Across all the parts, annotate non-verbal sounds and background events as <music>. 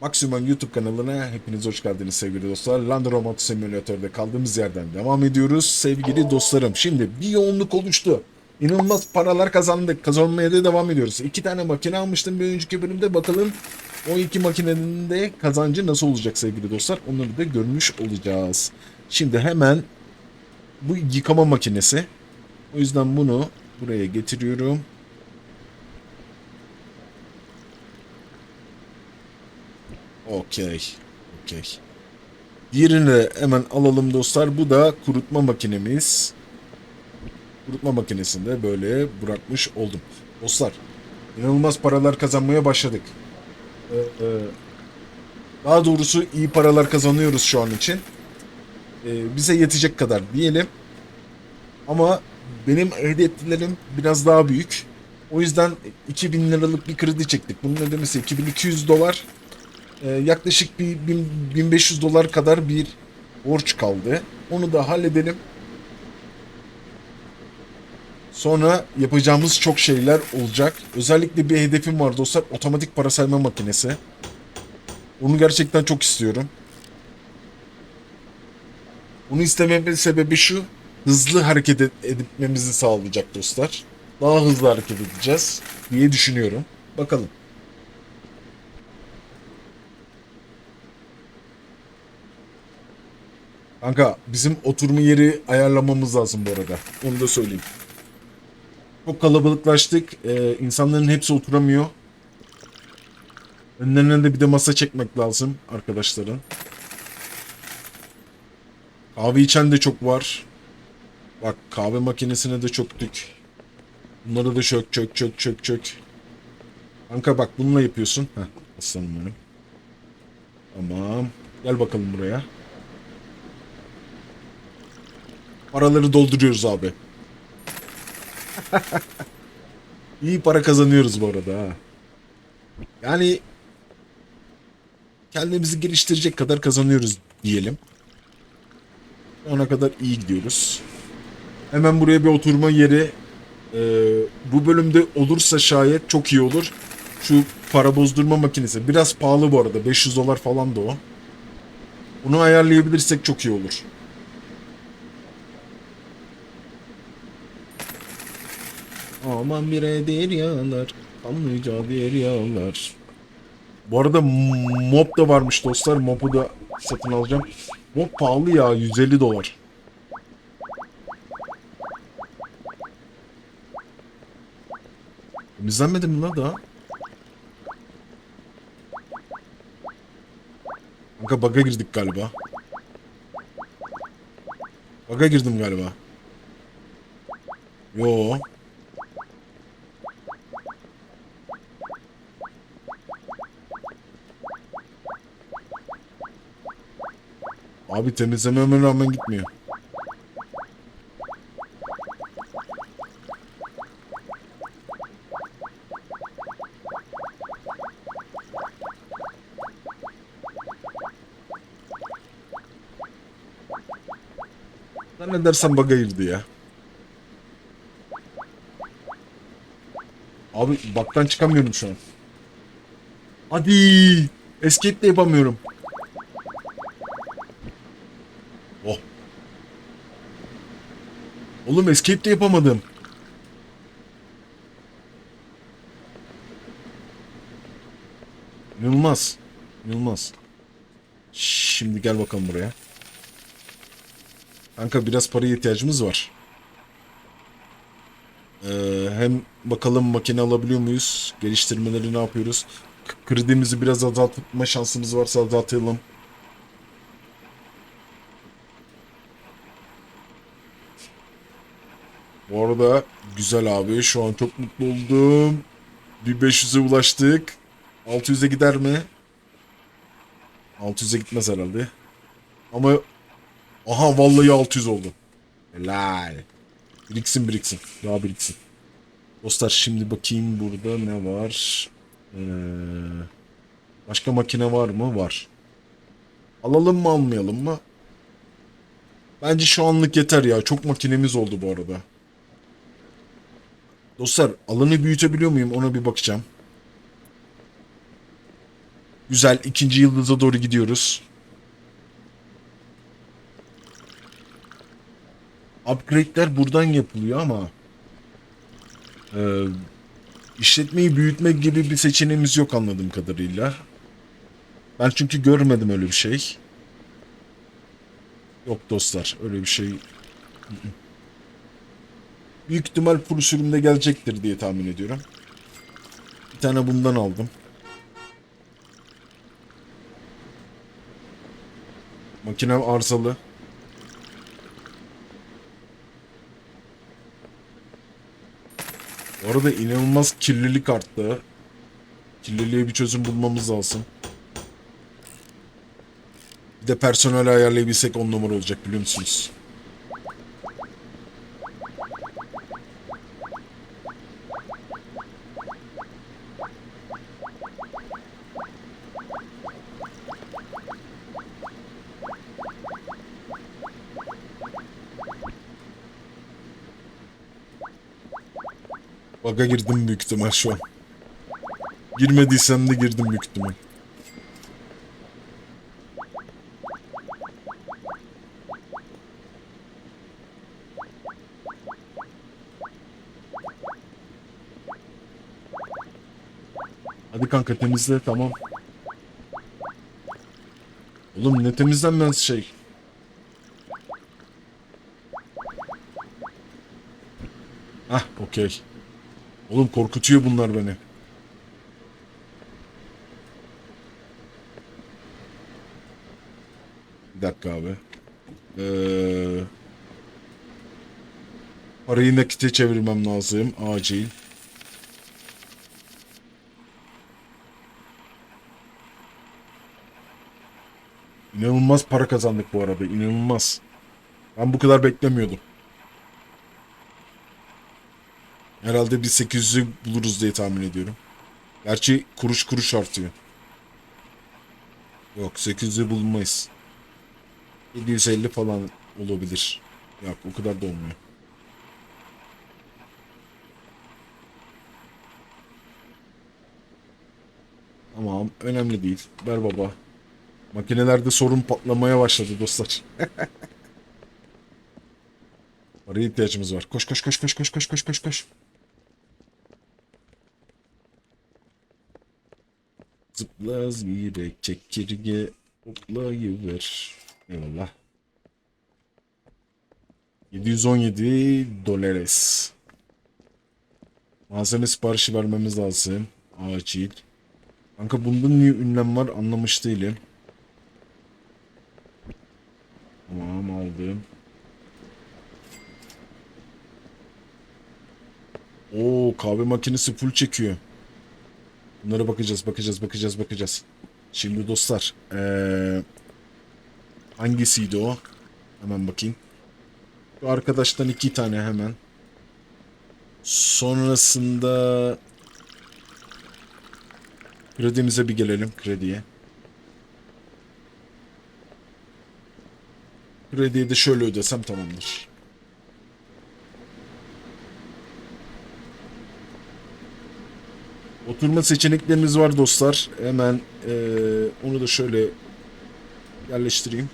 Maksimum YouTube kanalına hepiniz hoş geldiniz sevgili dostlar. Land Rover Simulator'da kaldığımız yerden devam ediyoruz sevgili dostlarım. Şimdi bir yoğunluk oluştu. İnanılmaz paralar kazandık. Kazanmaya da devam ediyoruz. İki tane makine almıştım bir önceki bölümde. Bakalım o iki makinenin de kazancı nasıl olacak sevgili dostlar. Onları da görmüş olacağız. Şimdi hemen bu yıkama makinesi. O yüzden bunu buraya getiriyorum. Okey. Okey. Diğerini hemen alalım dostlar. Bu da kurutma makinemiz. Kurutma makinesini de böyle bırakmış oldum. Dostlar inanılmaz paralar kazanmaya başladık. Ee, e, daha doğrusu iyi paralar kazanıyoruz şu an için. Ee, bize yetecek kadar diyelim. Ama benim hedeflerim biraz daha büyük. O yüzden 2000 liralık bir kredi çektik. Bunun ödemesi 2200 dolar. Ee, yaklaşık bir 1000 1500 dolar kadar bir borç kaldı. Onu da halledelim. Sonra yapacağımız çok şeyler olacak. Özellikle bir hedefim var dostlar. Otomatik para sayma makinesi. Onu gerçekten çok istiyorum. Bunu istememin sebebi şu. Hızlı hareket et- etmemizi sağlayacak dostlar. Daha hızlı hareket edeceğiz diye düşünüyorum. Bakalım. Kanka bizim oturma yeri ayarlamamız lazım bu arada. Onu da söyleyeyim. Çok kalabalıklaştık. Ee, insanların hepsi oturamıyor. Önlerine de bir de masa çekmek lazım arkadaşların. Kahve içen de çok var. Bak kahve makinesine de çöktük. Bunları da çök çök çök çök çök. Kanka bak bununla yapıyorsun. Heh aslanım benim. Tamam. Gel bakalım buraya. Paraları dolduruyoruz abi. <laughs> İyi para kazanıyoruz bu arada ha. Yani kendimizi geliştirecek kadar kazanıyoruz diyelim. Ona kadar iyi gidiyoruz. Hemen buraya bir oturma yeri e, bu bölümde olursa şayet çok iyi olur. Şu para bozdurma makinesi. Biraz pahalı bu arada. 500 dolar falan da o. Bunu ayarlayabilirsek çok iyi olur. Aman bir edir yağlar. Kanlıca bir yağlar. Bu arada mob da varmış dostlar. Mob'u da satın alacağım. Mob pahalı ya. 150 dolar. Temizlenmedi mi la daha? Kanka bug'a girdik galiba. Bug'a girdim galiba. Yo. Abi temizlememe rağmen gitmiyor. Zannedersem bug'a girdi ya. Abi baktan çıkamıyorum şu an. Hadi. Escape de yapamıyorum. Oğlum escape de yapamadım. İnanılmaz. İnanılmaz. Şimdi gel bakalım buraya. Kanka biraz paraya ihtiyacımız var. Ee, hem bakalım makine alabiliyor muyuz? Geliştirmeleri ne yapıyoruz? Kredimizi biraz azaltma şansımız varsa azaltalım. Arada güzel abi. Şu an çok mutlu oldum. Bir 500'e ulaştık. 600'e gider mi? 600'e gitmez herhalde. Ama aha vallahi 600 oldu. Helal. Biriksin biriksin. Daha biriksin. Dostlar şimdi bakayım burada ne var. Ee, başka makine var mı? Var. Alalım mı almayalım mı? Bence şu anlık yeter ya. Çok makinemiz oldu bu arada. Dostlar alanı büyütebiliyor muyum ona bir bakacağım. Güzel. ikinci yıldıza doğru gidiyoruz. Upgrade'ler buradan yapılıyor ama e, işletmeyi büyütmek gibi bir seçeneğimiz yok anladığım kadarıyla. Ben çünkü görmedim öyle bir şey. Yok dostlar öyle bir şey. Büyük ihtimal full sürümde gelecektir diye tahmin ediyorum. Bir tane bundan aldım. Makinem arızalı. Bu arada inanılmaz kirlilik arttı. Kirliliğe bir çözüm bulmamız lazım. Bir de personel ayarlayabilsek on numara olacak biliyor musunuz? Baga girdim büyük ihtimal şu an. Girmediysem de girdim büyük ihtimal. Hadi kanka temizle tamam. Oğlum ne temizlenmez şey. Ah okey. Oğlum korkutuyor bunlar beni. Bir dakika abi. Ee, parayı nakite çevirmem lazım. Acil. İnanılmaz para kazandık bu arada. İnanılmaz. Ben bu kadar beklemiyordum. Herhalde bir 800'ü buluruz diye tahmin ediyorum. Gerçi kuruş kuruş artıyor. Yok 800'ü bulmayız. 750 falan olabilir. Yok o kadar da olmuyor. Tamam önemli değil. Ver baba. Makinelerde sorun patlamaya başladı dostlar. <laughs> Paraya ihtiyacımız var. Koş koş koş koş koş koş koş koş koş. Zıpla zire çekirge hoplayıver. Eyvallah. 717 dolares. Malzeme siparişi vermemiz lazım. Acil. Kanka bunda niye ünlem var anlamış değilim. Tamam aldım. Oo kahve makinesi full çekiyor. Bunlara bakacağız, bakacağız, bakacağız, bakacağız. Şimdi dostlar, ee, hangisiydi o? Hemen bakayım. Bu arkadaştan iki tane hemen. Sonrasında kredimize bir gelelim, krediye. Krediyi de şöyle ödesem tamamdır. Oturma seçeneklerimiz var dostlar. Hemen eee, onu da şöyle yerleştireyim.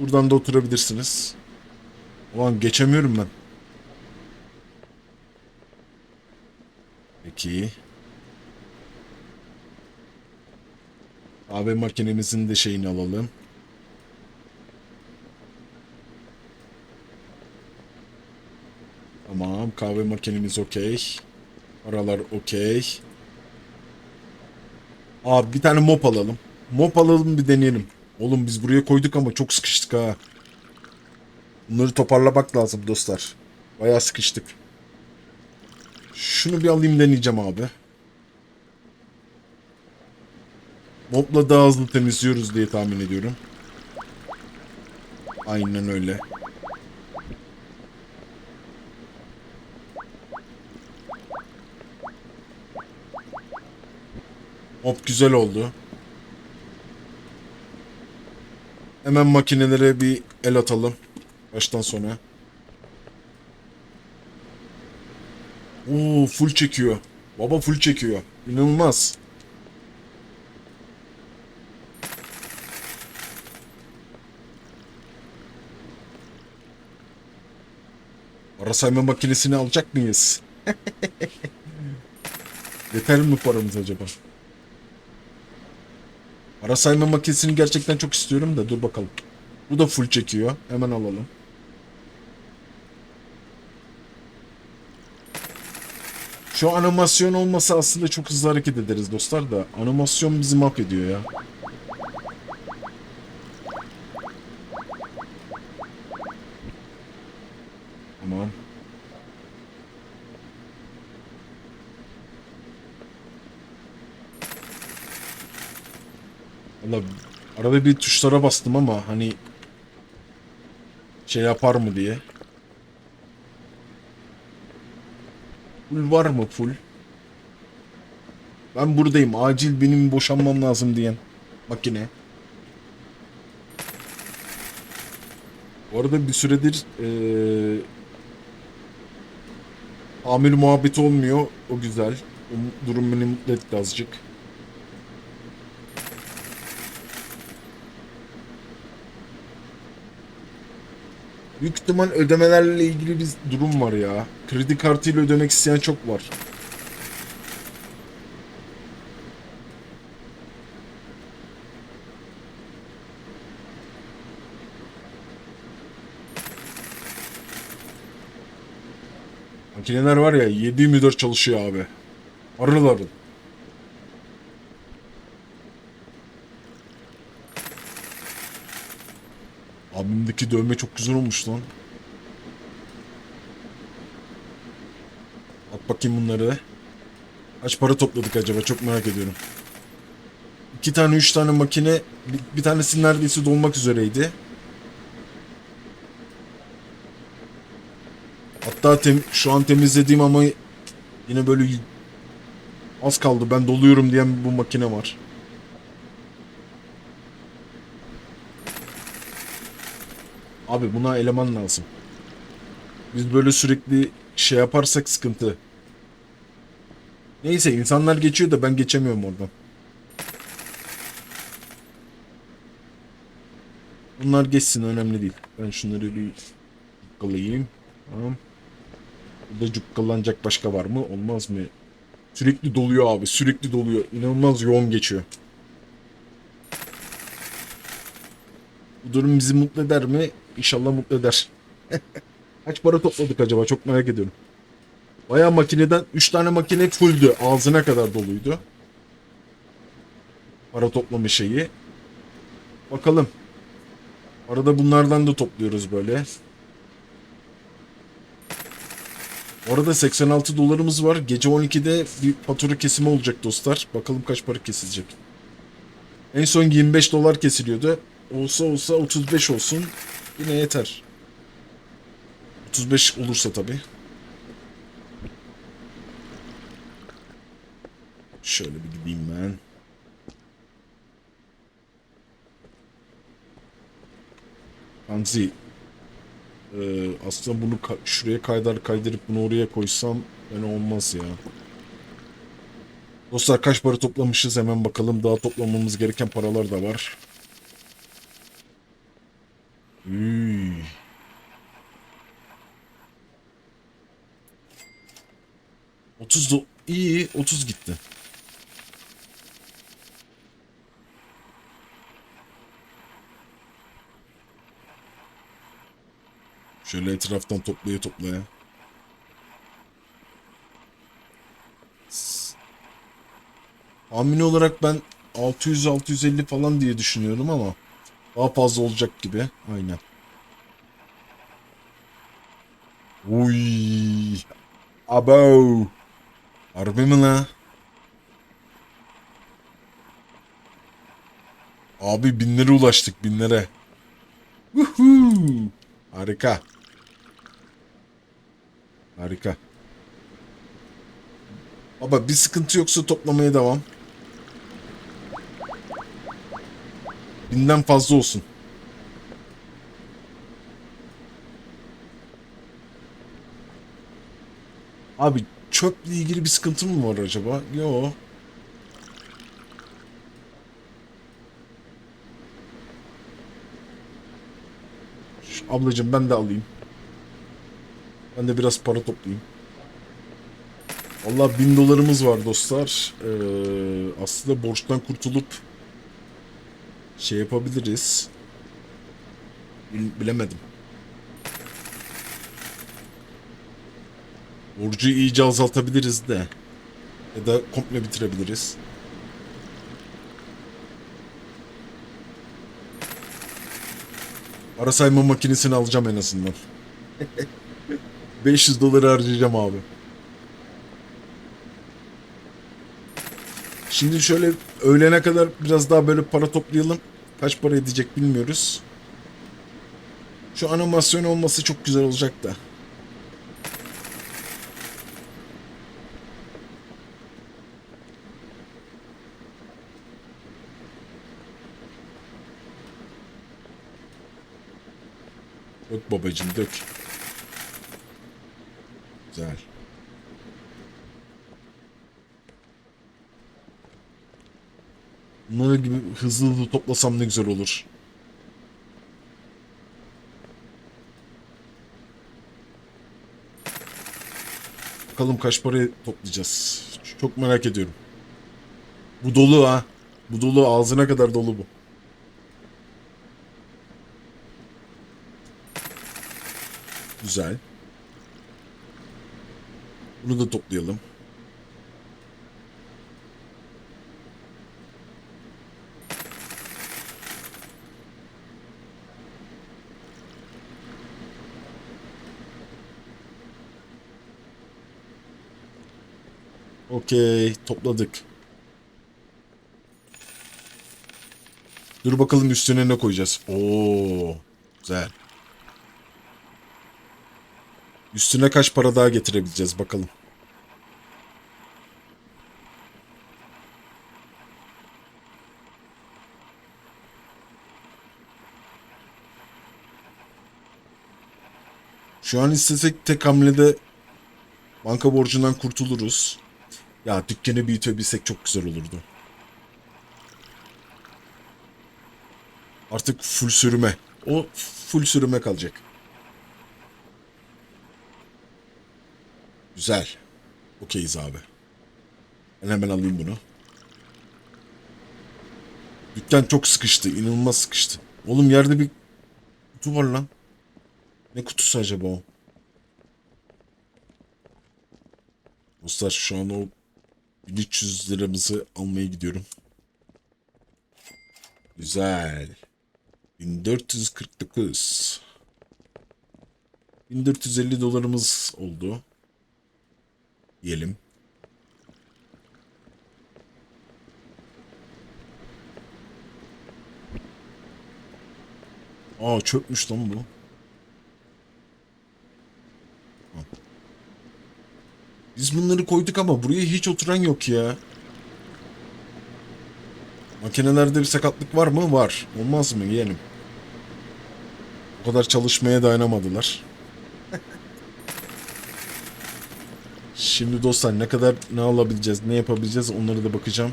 Buradan da oturabilirsiniz. Ulan geçemiyorum ben. Peki. Kahve makinemizin de şeyini alalım. Tamam kahve makinemiz okey. Aralar okey. Abi bir tane mop alalım. Mop alalım bir deneyelim. Oğlum biz buraya koyduk ama çok sıkıştık ha. Bunları toparlamak lazım dostlar. Bayağı sıkıştık. Şunu bir alayım deneyeceğim abi. Mopla daha hızlı temizliyoruz diye tahmin ediyorum. Aynen öyle. Hop güzel oldu. Hemen makinelere bir el atalım. Baştan sona. Oo full çekiyor. Baba full çekiyor. İnanılmaz. Para sayma makinesini alacak mıyız? <laughs> Yeter mi paramız acaba? Para sayma makinesini gerçekten çok istiyorum da dur bakalım. Bu da full çekiyor. Hemen alalım. Şu animasyon olmasa aslında çok hızlı hareket ederiz dostlar da animasyon bizi mahvediyor ya. Tamam. Valla arada bir tuşlara bastım ama hani şey yapar mı diye. Full var mı full? Ben buradayım. Acil benim boşanmam lazım diyen makine. Bu arada bir süredir eee amir muhabbeti olmuyor. O güzel. Durum beni mutlu etti azıcık. Büyük ihtimal ödemelerle ilgili bir durum var ya. Kredi kartıyla ödemek isteyen çok var. Makineler var ya 7-24 çalışıyor abi. Arıl arıl. Abimdeki dövme çok güzel olmuş lan. At bakayım bunları. Kaç para topladık acaba çok merak ediyorum. İki tane üç tane makine bir, bir tanesi neredeyse dolmak üzereydi. Hatta tem, şu an temizlediğim ama yine böyle az kaldı ben doluyorum diyen bu makine var. Abi buna eleman lazım. Biz böyle sürekli şey yaparsak sıkıntı. Neyse insanlar geçiyor da ben geçemiyorum oradan. Bunlar geçsin önemli değil. Ben şunları bir cukkalayayım. Tamam. Burada cukkalanacak başka var mı? Olmaz mı? Sürekli doluyor abi. Sürekli doluyor. İnanılmaz yoğun geçiyor. Bu durum bizi mutlu eder mi? İnşallah mutlu eder. <laughs> Kaç para topladık acaba? Çok merak ediyorum. Bayağı makineden 3 tane makine fulldü. Ağzına kadar doluydu. Para toplama şeyi. Bakalım. Arada bunlardan da topluyoruz böyle. Orada 86 dolarımız var. Gece 12'de bir fatura kesimi olacak dostlar. Bakalım kaç para kesilecek. En son 25 dolar kesiliyordu. Olsa olsa 35 olsun. Yine yeter. 35 olursa tabii. Şöyle bir gideyim ben. Kanzi. Ee, aslında bunu ka- şuraya kaydar kaydırıp bunu oraya koysam yani olmaz ya. Dostlar kaç para toplamışız hemen bakalım. Daha toplamamız gereken paralar da var. Üy. Otuz do iyi 30 gitti. Şöyle etraftan toplaya toplaya. Tahmini olarak ben 600-650 falan diye düşünüyorum ama daha fazla olacak gibi. Aynen. Uy. Abo. Harbi mi la? Abi binlere ulaştık binlere. Woohoo. Harika. Harika. Baba bir sıkıntı yoksa toplamaya devam. Binden fazla olsun. Abi çöple ilgili bir sıkıntı mı var acaba? Yo. Şu- Ablacığım ben de alayım. Ben de biraz para toplayayım. Valla bin dolarımız var dostlar. Ee, aslında borçtan kurtulup şey yapabiliriz. Bil- bilemedim. Borcu iyice azaltabiliriz de. Ya da komple bitirebiliriz. Para sayma makinesini alacağım en azından. <laughs> 500 doları harcayacağım abi. Şimdi şöyle öğlene kadar biraz daha böyle para toplayalım. Kaç para edecek bilmiyoruz. Şu animasyon olması çok güzel olacak da. Dök babacım dök. Güzel. Bunları gibi hızlı hızlı toplasam ne güzel olur. Bakalım kaç parayı toplayacağız. Çok merak ediyorum. Bu dolu ha. Bu dolu ağzına kadar dolu bu. Güzel. Bunu da toplayalım. Okey, topladık. Dur bakalım üstüne ne koyacağız. Oo, güzel. Üstüne kaç para daha getirebileceğiz bakalım. Şu an istesek tek hamlede banka borcundan kurtuluruz. Ya dükkanı büyütebilsek çok güzel olurdu. Artık full sürüme. O full sürüme kalacak. Güzel. Okeyiz abi. Ben hemen alayım bunu. Dükkan çok sıkıştı. inanılmaz sıkıştı. Oğlum yerde bir kutu var lan. Ne kutusu acaba o? Dostlar şu an o 1300 liramızı almaya gidiyorum. Güzel. 1449. 1450 dolarımız oldu. Diyelim. Aa çökmüş lan bu. Biz bunları koyduk ama buraya hiç oturan yok ya. Makinelerde bir sakatlık var mı? Var. Olmaz mı yeğenim? O kadar çalışmaya dayanamadılar. <laughs> Şimdi dostlar ne kadar ne alabileceğiz, ne yapabileceğiz onları da bakacağım.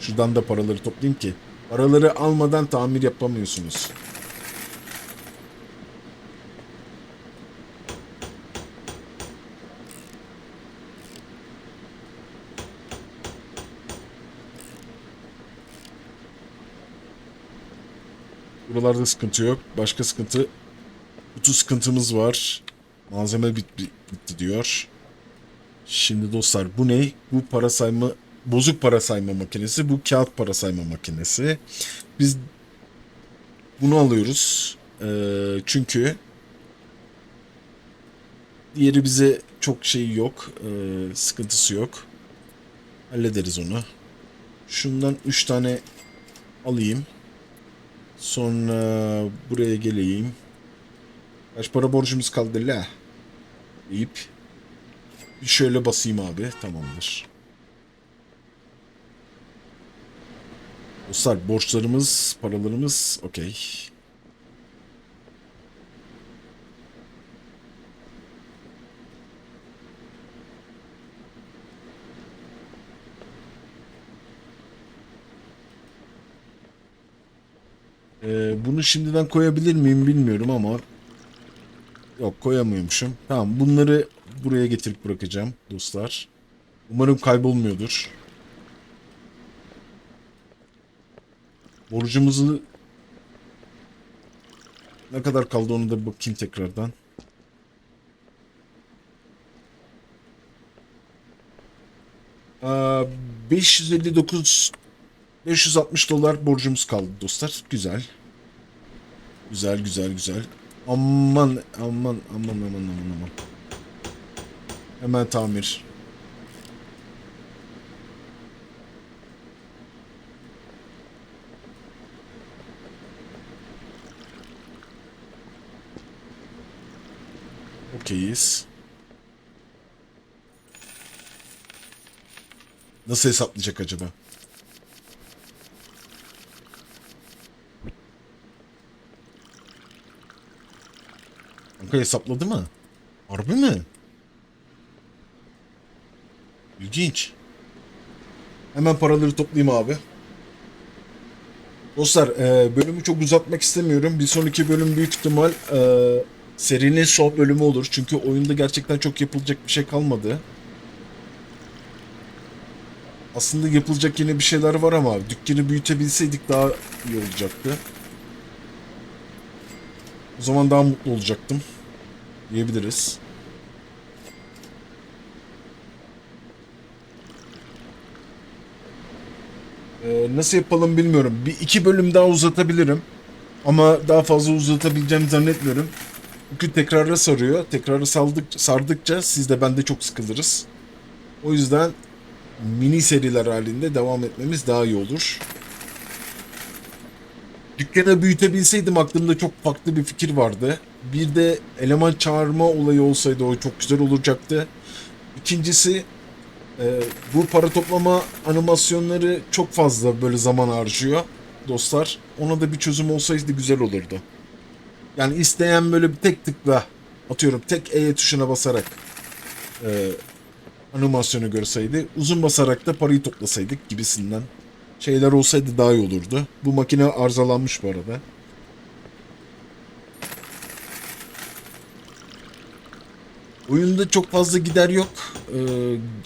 Şuradan da paraları toplayayım ki. Paraları almadan tamir yapamıyorsunuz. Buralarda sıkıntı yok. Başka sıkıntı kutu sıkıntımız var. Malzeme bit, bit- bitti diyor. Şimdi dostlar bu ne? Bu para sayma bozuk para sayma makinesi. Bu kağıt para sayma makinesi. Biz bunu alıyoruz. Ee, çünkü diğeri bize çok şey yok. ee, sıkıntısı yok. Hallederiz onu. Şundan 3 tane alayım. Sonra buraya geleyim. Kaç para borcumuz kaldı la? Deyip bir şöyle basayım abi. Tamamdır. Dostlar borçlarımız, paralarımız okey. Ee, bunu şimdiden koyabilir miyim bilmiyorum ama Yok koyamıyormuşum. Tamam bunları buraya getirip bırakacağım dostlar. Umarım kaybolmuyordur. Borcumuzu ne kadar kaldı onu da bakayım tekrardan. Aa, 559 560 dolar borcumuz kaldı dostlar. Güzel. Güzel güzel güzel. Aman aman aman aman aman aman. Hemen tamir. Okeyiz. Nasıl hesaplayacak acaba? Kanka hesapladı mı? Harbi mi? İlginç. Hemen paraları toplayayım abi. Dostlar e, bölümü çok uzatmak istemiyorum. Bir sonraki bölüm büyük ihtimal e, serinin son bölümü olur. Çünkü oyunda gerçekten çok yapılacak bir şey kalmadı. Aslında yapılacak yine bir şeyler var ama dükkanı büyütebilseydik daha iyi olacaktı. O zaman daha mutlu olacaktım. Diyebiliriz. Ee, nasıl yapalım bilmiyorum. Bir iki bölüm daha uzatabilirim. Ama daha fazla uzatabileceğimi zannetmiyorum. Çünkü tekrara sarıyor. Tekrara saldık, sardıkça siz de ben de çok sıkılırız. O yüzden mini seriler halinde devam etmemiz daha iyi olur. Dükkanı büyütebilseydim aklımda çok farklı bir fikir vardı. Bir de eleman çağırma olayı olsaydı o çok güzel olacaktı. İkincisi e, bu para toplama animasyonları çok fazla böyle zaman harcıyor dostlar. Ona da bir çözüm olsaydı güzel olurdu. Yani isteyen böyle bir tek tıkla atıyorum tek E tuşuna basarak e, animasyonu görseydi uzun basarak da parayı toplasaydık gibisinden şeyler olsaydı daha iyi olurdu. Bu makine arızalanmış bu arada. Oyunda çok fazla gider yok. Ee,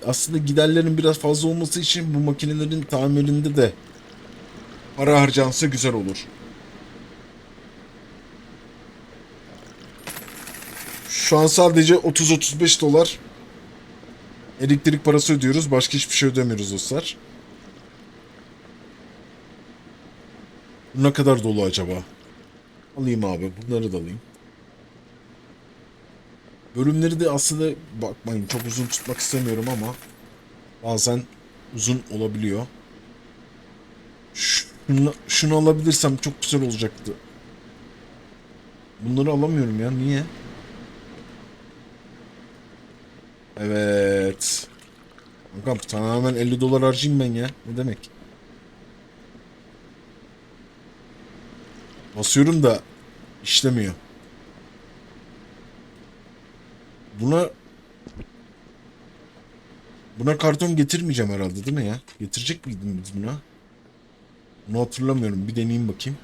aslında giderlerin biraz fazla olması için bu makinelerin tamirinde de para harcansa güzel olur. Şu an sadece 30-35 dolar elektrik parası ödüyoruz. Başka hiçbir şey ödemiyoruz dostlar. Ne kadar dolu acaba? Alayım abi. Bunları da alayım. Bölümleri de aslında bakmayın çok uzun tutmak istemiyorum ama bazen uzun olabiliyor. Şunu, şunu alabilirsem çok güzel olacaktı. Bunları alamıyorum ya. Niye? Evet. Kankam tamamen 50 dolar harcayayım ben ya. Ne demek? Basıyorum da işlemiyor. Buna Buna karton getirmeyeceğim herhalde değil mi ya? Getirecek miydim biz buna? Bunu hatırlamıyorum. Bir deneyeyim bakayım.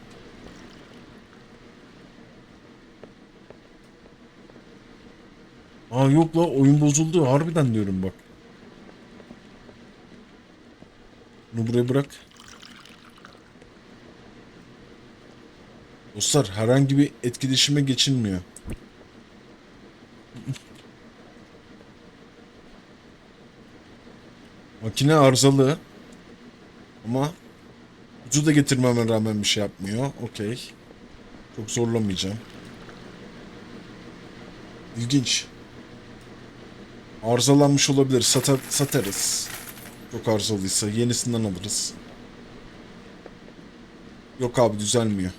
Aa yok la oyun bozuldu. Harbiden diyorum bak. Bunu buraya bırak. Dostlar herhangi bir etkileşime geçilmiyor. Makine arızalı. Ama ucu da getirmeme rağmen bir şey yapmıyor. Okey. Çok zorlamayacağım. İlginç. Arızalanmış olabilir. Satar, satarız. Çok arızalıysa yenisinden alırız. Yok abi düzelmiyor.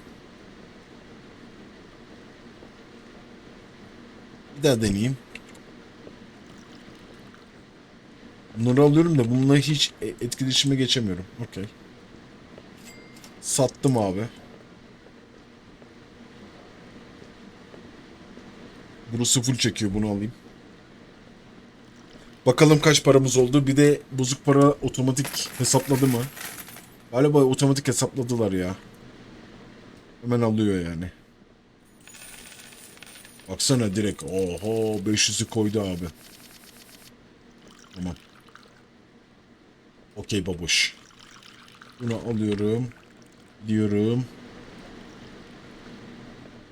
Bir daha deneyeyim. Bunları alıyorum da bununla hiç e- etkileşime geçemiyorum. Okey. Sattım abi. Burası full çekiyor bunu alayım. Bakalım kaç paramız oldu. Bir de bozuk para otomatik hesapladı mı? Galiba otomatik hesapladılar ya. Hemen alıyor yani. Baksana direkt. Oho 500'ü koydu abi. Tamam. Okey babuş. Bunu alıyorum. Diyorum.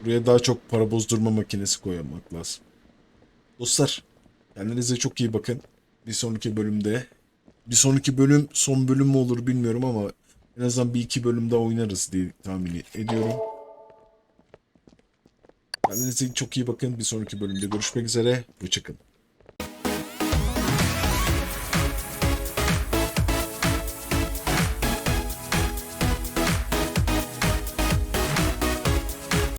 Buraya daha çok para bozdurma makinesi koymak lazım. Dostlar kendinize çok iyi bakın. Bir sonraki bölümde bir sonraki bölüm son bölüm mü olur bilmiyorum ama en azından bir iki bölüm daha oynarız diye tahmin ediyorum. Kendinize çok iyi bakın. Bir sonraki bölümde görüşmek üzere. Hoşçakalın.